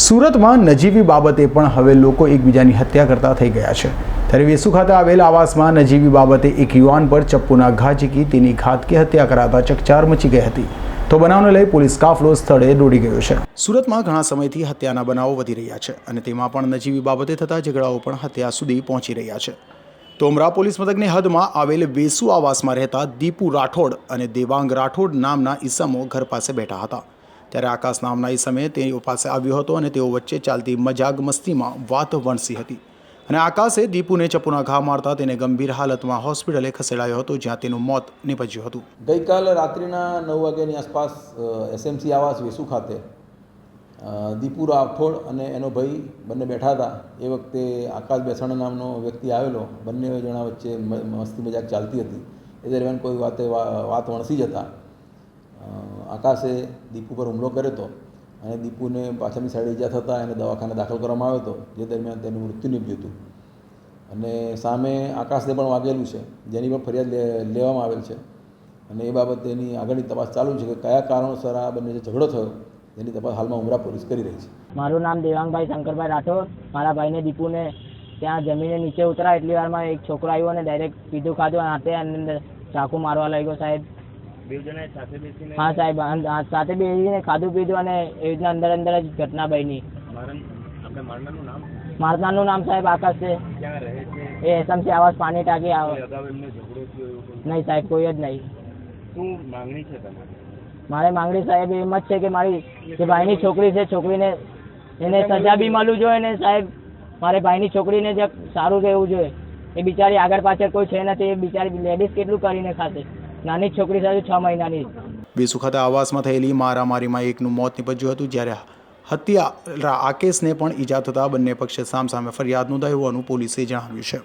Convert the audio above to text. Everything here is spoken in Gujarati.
સુરતમાં નજીવી બાબતે પણ હવે લોકો એકબીજાની હત્યા કરતા થઈ ગયા છે. ત્યારે વેસુ ખાતે આવેલ આવાસમાં નજીવી બાબતે એક યુવાન પર ચપ્પુના ઘા ઝીકી તેની ઘાતકી હત્યા કરાતા ચકચાર મચી ગઈ હતી. તો બનાવને લઈ પોલીસ કાફલો સ્થળે દોડી ગયો છે. સુરતમાં ઘણા સમયથી હત્યાના બનાવો વધી રહ્યા છે અને તેમાં પણ નજીવી બાબતે થતા ઝઘડાઓ પણ હત્યા સુધી પહોંચી રહ્યા છે. તોમરા પોલીસ મથકની હદમાં આવેલ વેસુ આવાસમાં રહેતા દીપુ રાઠોડ અને દેવાંગ રાઠોડ નામના ઈસમો ઘર પાસે બેઠા હતા. ત્યારે આકાશ નામના એ સમયે તેઓ પાસે આવ્યો હતો અને તેઓ વચ્ચે ચાલતી મજાક મસ્તીમાં વાત વણસી હતી. અને આકાશે દીપુને ચપ્પુના ઘા મારતા તેને ગંભીર હાલતમાં હોસ્પિટલે ખસેડાયો હતો, જ્યાં તેનું મોત નીપજ્યું હતું. ગઈકાલ રાત્રિના નવ વાગ્યાની આસપાસ એસએમસી આવાસ વેસુ ખાતે દીપુ રાઠોડ અને એનો ભાઈ બંને બેઠા હતા. એ વખતે આકાશ બેસાણા નામનો વ્યક્તિ આવેલો. બંને જણા વચ્ચે મસ્તી મજાક ચાલતી હતી. એ દરમિયાન કોઈ વાતે વાત વણસી જતા. આકાશે દીપુ પર હુમલો કર્યો હતો અને દીપુને પાછળની સાઈડ ઈજા થતાં એને દવાખાને દાખલ કરવામાં આવ્યો હતો, જે દરમિયાન તેનું મૃત્યુ નીપજ્યું હતું. અને સામે આકાશને પણ વાગેલું છે, જેની પણ ફરિયાદ લેવામાં આવેલ છે. અને એ બાબતે એની આગળની તપાસ ચાલુ છે કે કયા કારણોસર આ બંને જે ઝઘડો થયો, તેની તપાસ હાલમાં ઉમરા પોલીસ કરી રહી છે. મારું નામ દેવાંગભાઈ શંકરભાઈ રાઠોડ. મારા ભાઈને દીપુને ત્યાં જમીને નીચે ઉતરા એટલી વારમાં એક છોકરો આવ્યો અને ડાયરેક્ટ પીધું ખાધું હાથે અંદર ચાકુ મારવા લાગ્યો સાહેબ. હા સાહેબ સાથે બેસીને ખાધું પીધું અને એવી રીતના અંદર અંદર જ ઘટના બની. મારનારનું નામ સાહેબ આકાશ છે. એ એસએમસી આવાસ પાણી ટાંકી આવે નહીં સાહેબ કોઈ જ નહીં. શું માંગણી છે તમારી? મારે માંગણી સાહેબ એમ જ છે કે મારી જે ભાઈની છોકરી છે છોકરીને એને સજા બી મળવું જોઈએ ને સાહેબ. મારે ભાઈની છોકરીને જે સારું રહેવું જોઈએ. એ બિચારી આગળ પાછળ કોઈ છે નથી એ બિચારી લેડીઝ કેટલું કરીને ખાશે? નાની છોકરી સાથે છ મહિનાની. વેસુ ખાતે આવાસમાં થયેલી મારામારીમાં એકનું મોત નીપજ્યું હતું, જ્યારે હત્યા આકેશને પણ ઈજા થતાં બંને પક્ષે સામસામે ફરિયાદ નોંધાઈ હોવાનું પોલીસે જણાવ્યું છે.